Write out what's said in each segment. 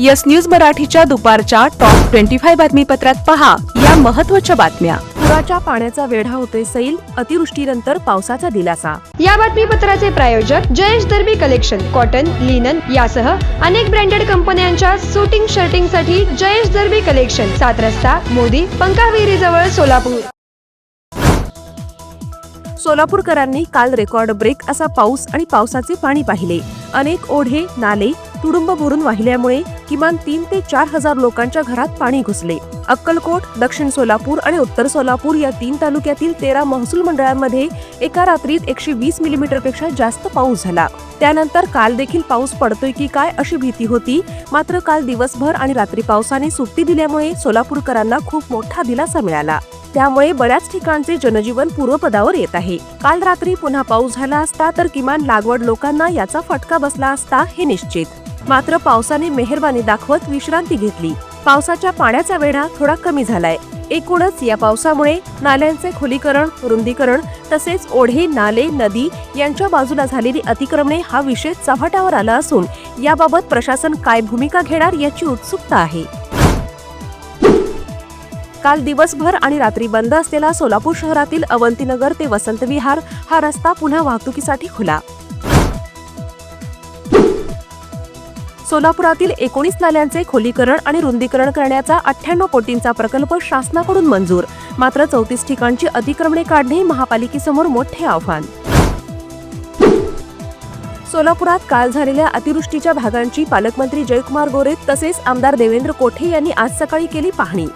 Yes news मराठीच्या दुपारच्या top twenty five बातमीपत्रात पहा या महत्त्वाच्या बातम्या. पुराच्या पाण्याचा वेढा होतोय सैल अतिवृष्टीनंतर पावसाचा दिलासा. या बातमीपत्राचे प्रायोजक Jayesh Darbi collection cotton linen यासह अनेक ब्रँडेड कंपन्यांच्या सुटिंग शर्टिंगसाठी जयेश दर्बी कलेक्शन सात रस्ता मोदी पंकाविरी जवळ सोलापूर. सोलापूरकरांनी काल रेकॉर्ड ब्रेक असा पाऊस आणि पावसाचे पाणी पाहिले. अनेक ओढे नाले तुडुंब भरून वाहिल्यामुळे किमान तीन ते चार हजार लोकांच्या घरात पाणी घुसले. अक्कलकोट दक्षिण सोलापूर आणि उत्तर सोलापूर या तीन तालुक्यातील तेरा महसूल मंडळांमध्ये एका रात्रीत एकशे वीस मिलीमीटरपेक्षा जास्त पाऊस झाला. त्यानंतर काल देखील पाऊस पडतोय की काय अशी भीती होती. मात्र काल दिवसभर आणि रात्री पावसाने सुट्टी दिल्यामुळे सोलापूरकरांना खूप मोठा दिलासा मिळाला. त्यामुळे बऱ्याच ठिकाणचे जनजीवन पूर्वपदावर येत आहे. काल रात्री पुन्हा पाऊस झाला असता तर किमान लागवड लोकांना याचा फटका बसला असता हे निश्चित. मात्र पावसाने मेहरबानी दाखवत विश्रांती घेतली. पावसाच्या पाण्याचा वेढा थोडा कमी झालाय. एकूणच या पावसामुळे नाल्यांचे खोलीकरण रुंदीकरण तसेच ओढे नाले नदी यांच्या बाजूला झालेली अतिक्रमणे हा विषय चव्हाट्यावर आला असून याबाबत प्रशासन काय भूमिका घेणार याची उत्सुकता आहे. काल दिवसभर आणि रात्री बंद असलेला सोलापूर शहरातील अवंतीनगर ते वसंत विहार हा रस्ता पुन्हा वाहतुकीसाठी खुला. सोलापुरातील एकोणीस नाल्यांचे खोलीकरण आणि रुंदीकरण करण्याचा अठ्ठ्याण्णव कोटींचा प्रकल्प शासनाकडून मंजूर. मात्र चौतीस ठिकाणची अतिक्रमणे काढणे महापालिकेसमोर मोठे आव्हान. सोलापुरात काल झालेल्या अतिवृष्टीच्या भागांची पालकमंत्री जयकुमार गोरे तसेच आमदार देवेंद्र कोठे यांनी आज सकाळी केली पाहणी.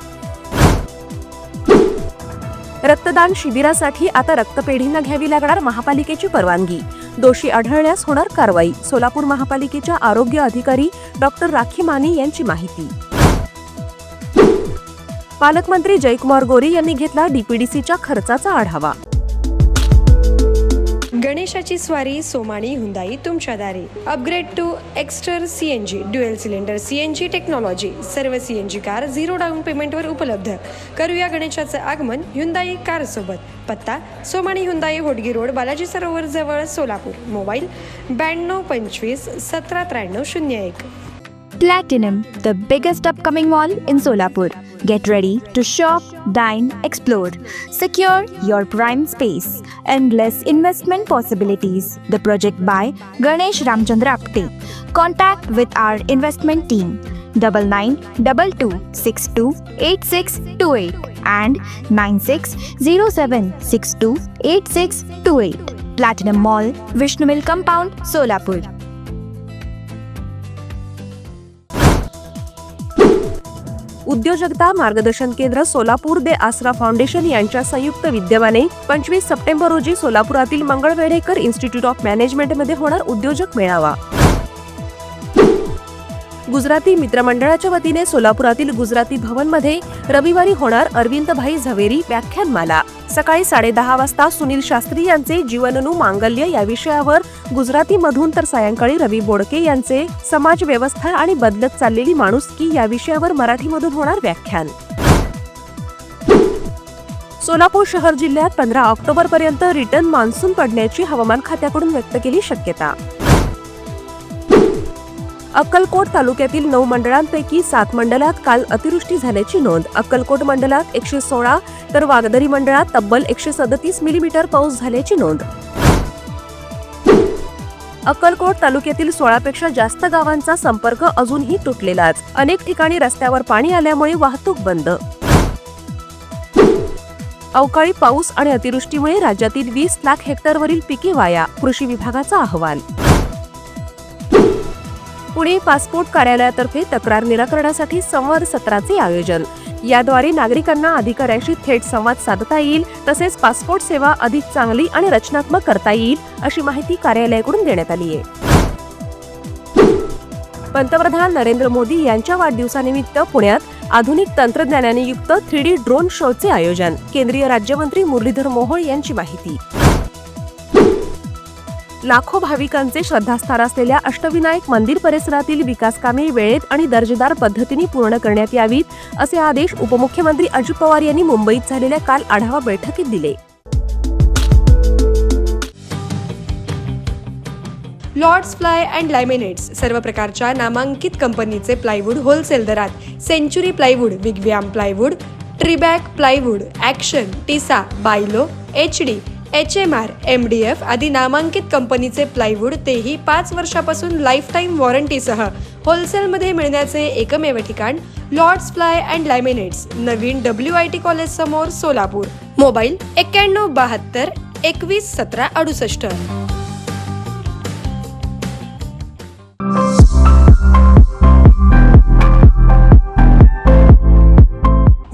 रक्तदान शिबिरासाठी आता रक्तपेढींना घ्यावी लागणार महापालिकेची परवानगी. दोषी आढळल्यास होणार कारवाई. सोलापूर महापालिकेच्या आरोग्य अधिकारी डॉक्टर राखी माने यांची माहिती. पालकमंत्री जयकुमार गोरे यांनी घेतला डीपीडीसीच्या खर्चाचा आढावा. गणेशाची स्वारी सोमाणी हुंदाई तुमच्या दारी. Upgrade to Exter C N G dual cylinder C N G technology सर्व C N G car zero down पेमेंटवर उपलब्ध. करूया गणेशाचं आगमन हुंदाई कार सोबत. पत्ता सोमाणी हुंदाई होडगी रोड बालाजी सरोवर जवळ सोलापूर. मोबाईल ब्याण्णव पंचवीस सतरा त्र्याण्णव शून्य एक. Platinum the biggest upcoming mall in Solapur Get ready to shop, dine, explore. Secure your prime space. Endless investment possibilities. The project by Ganesh Ramchandra Apte. Contact with our investment team. Double nine double two six two eight six two eight and nine six zero seven six two eight six two eight. Platinum Mall, Vishnu Mill Compound, Solapur. उद्योजकता मार्गदर्शन केंद्र सोलापूर दे आसरा foundation यांच्या संयुक्त विद्यमाने पंचवीस September रोजी सोलापुरातील मंगळवेढेकर institute of मॅनेजमेंटमध्ये होणार उद्योजक मेळावा. गुजराती मित्रमंडळाच्या वतीने सोलापुरातील गुजराती भवनमध्ये रविवारी होणार अरविंदभाई झवेरी व्याख्यानमाला. सकाळी साडेदहा वाजता सुनील शास्त्री यांचे जीवननु मांगल्य या विषयावर गुजरातीमधून तर सायंकाळी रवी बोडके यांचे समाज व्यवस्था आणि बदलत चाललेली माणुसकी या विषयावर मराठीमधून होणार व्याख्यान. सोलापूर शहर जिल्ह्यात पंधरा ऑक्टोबर पर्यंत रिटर्न मान्सून पडण्याची हवामान खात्याकडून व्यक्त केली शक्यता. अक्कलकोट तालुक्यातील नऊ मंडळांपैकी सात मंडळात काल अतिवृष्टी झाल्याची नोंद. अक्कलकोट मंडळात एकशे सोळा तर वागदरी मंडळात तब्बल एकशे सदतीस मिलीमीटर पाऊस झाल्याची नोंद. अक्कलकोट तालुक्यातील सोळापेक्षा जास्त गावांचा संपर्क अजूनही तुटलेलाच. अनेक ठिकाणी रस्त्यावर पाणी आल्यामुळे वाहतूक बंद. अवकाळी पाऊस आणि अतिवृष्टीमुळे राज्यातील वीस लाख हेक्टरवरील पिके वाया. कृषी विभागाचा अहवाल. पुणे पासपोर्ट कार्यालयातर्फे तक्रार निराकरणासाठी संवाद सत्राचे आयोजन. याद्वारे नागरिकांना अधिकाऱ्यांशी थेट संवाद साधता येईल तसेच पासपोर्ट सेवा अधिक चांगली आणि रचनात्मक करता येईल अशी माहिती कार्यालयाकडून देण्यात आली आहे. पंतप्रधान नरेंद्र मोदी यांच्या वाढदिवसानिमित्त पुण्यात आधुनिक तंत्रज्ञानाने युक्त थ्री डी ड्रोन शोचे आयोजन. केंद्रीय राज्यमंत्री मुरलीधर मोहोळ यांची माहिती. लाखो भाविकांचे श्रद्धास्थान असलेल्या अष्टविनायक मंदिर परिसरातील विकास कामे वेळेत आणि दर्जेदार पद्धतीने पूर्ण करण्यात यावीत असे आदेश उपमुख्यमंत्री अजित पवार यांनी मुंबईत झालेल्या काल आढावा बैठकीत दिले. लॉर्ड्स फ्लाय अँड लॅमिनेट्स सर्व प्रकारच्या नामांकित कंपनीचे प्लायवूड होलसेल दरात सेंचुरी प्लायवूड विगव्याम प्लायवूड ट्रिबॅक प्लायवूड ॲक्शन टिसा बायलो H D H M R M D F आदी नामांकित कंपनीचे प्लायवूड तेही पाच वर्षापासून लाईफटाईम वॉरंटीसह होलसेलमध्ये मिळण्याचे एकमेव ठिकाण लॉर्ड्स फ्लाय अँड लॅमिनेट्स नवीन डब्ल्यू आय टी कॉलेज समोर सोलापूर. मोबाईल एक्क्याण्णव बहात्तर एकवीस सतरा अडुसष्ट.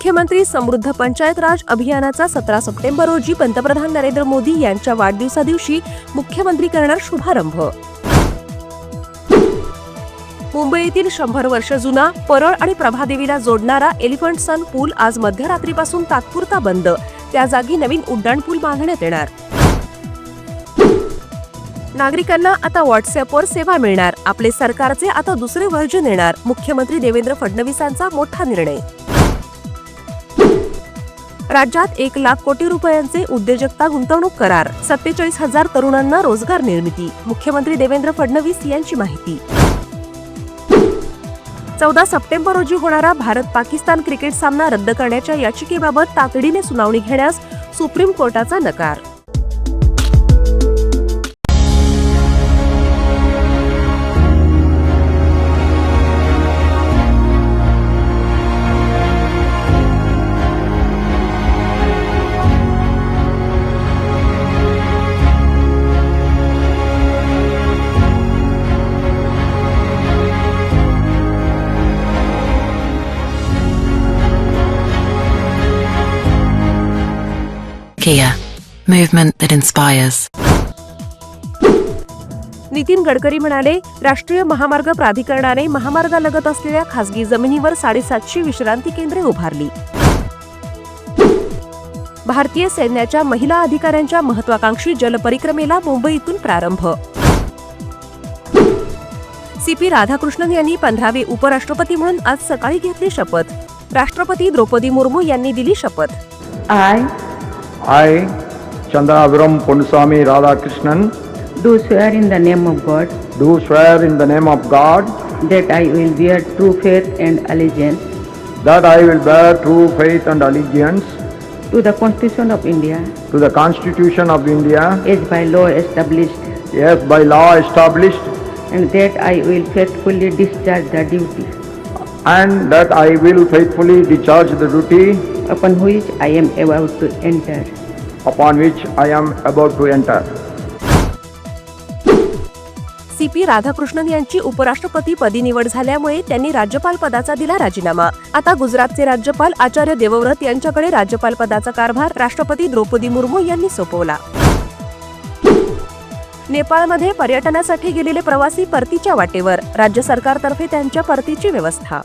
मुख्यमंत्री समृद्ध पंचायत राज अभियानाचा सतरा सप्टेंबर रोजी पंतप्रधान नरेंद्र मोदी यांच्या वाढदिवसा दिवशी मुख्यमंत्री करणार शुभारंभ. मुंबईतील शंभर वर्ष जुना परळ आणि प्रभादेवीला जोडणारा एलिफंट सन पूल आज मध्यरात्रीपासून तात्पुरता बंद. त्या जागी नवीन उड्डाण पूल बांधण्यात येणार. नागरिकांना आता व्हॉट्सअपवर सेवा मिळणार. आपले सरकारचे आता दुसरे व्हर्जन येणार. मुख्यमंत्री देवेंद्र फडणवीसांचा मोठा निर्णय. राज्यात एक लाख कोटी रुपयांचे उद्योजकता गुंतवणूक करार सत्तेचाळीस हजार तरुणांना रोजगार निर्मिती मुख्यमंत्री देवेंद्र फडणवीस यांची माहिती. चौदा सप्टेंबर रोजी होणारा भारत पाकिस्तान क्रिकेट सामना रद्द करण्याच्या याचिकेबाबत तातडीने सुनावणी घेण्यास सुप्रीम कोर्टाचा नकार. Kia, movement that inspires. Nitin Gadkari म्हणाले राष्ट्रीय महामार्ग प्राधिकरणाने महामार्गालगत असलेल्या खासगी जमिनीवर साडेसातशे विश्रांती केंद्रे उभारली. भारतीय सैन्याच्या महिला अधिकाऱ्यांच्या महत्वाकांक्षी जलपरिक्रमेला मुंबईतून प्रारंभ. सी पी राधाकृष्णन यांनी पंधरावे उपराष्ट्रपती म्हणून आज सकाळी घेतली शपथ. राष्ट्रपती द्रौपदी मुर्मू यांनी दिली शपथ. I Chandra Chandraviram Ponusami Radhakrishnan, do swear in the name of God. Do swear in the name of God. That I will bear true faith and allegiance. That I will bear true faith and allegiance to the Constitution of India. to the Constitution of India. As by law established. As by law established. And that I will faithfully discharge the duty and that I will faithfully discharge the duty upon which I am about to enter. upon which I am about to enter. C P Radhakrishnan यांची उपराष्ट्रपती पदी निवड झाल्यामुळे त्यांनी राज्यपाल पदाचा दिला राजीनामा आता गुजरातचे राज्यपाल आचार्य देवव्रत यांच्याकडे राज्यपाल पदाचा कारभार राष्ट्रपती द्रौपदी मुर्मू यांनी सोपवला नेपाळमध्ये पर्यटनासाठी गेलेले प्रवासी परतीच्या वाटेवर. राज्य सरकारतर्फे त्यांच्या परतीची व्यवस्था.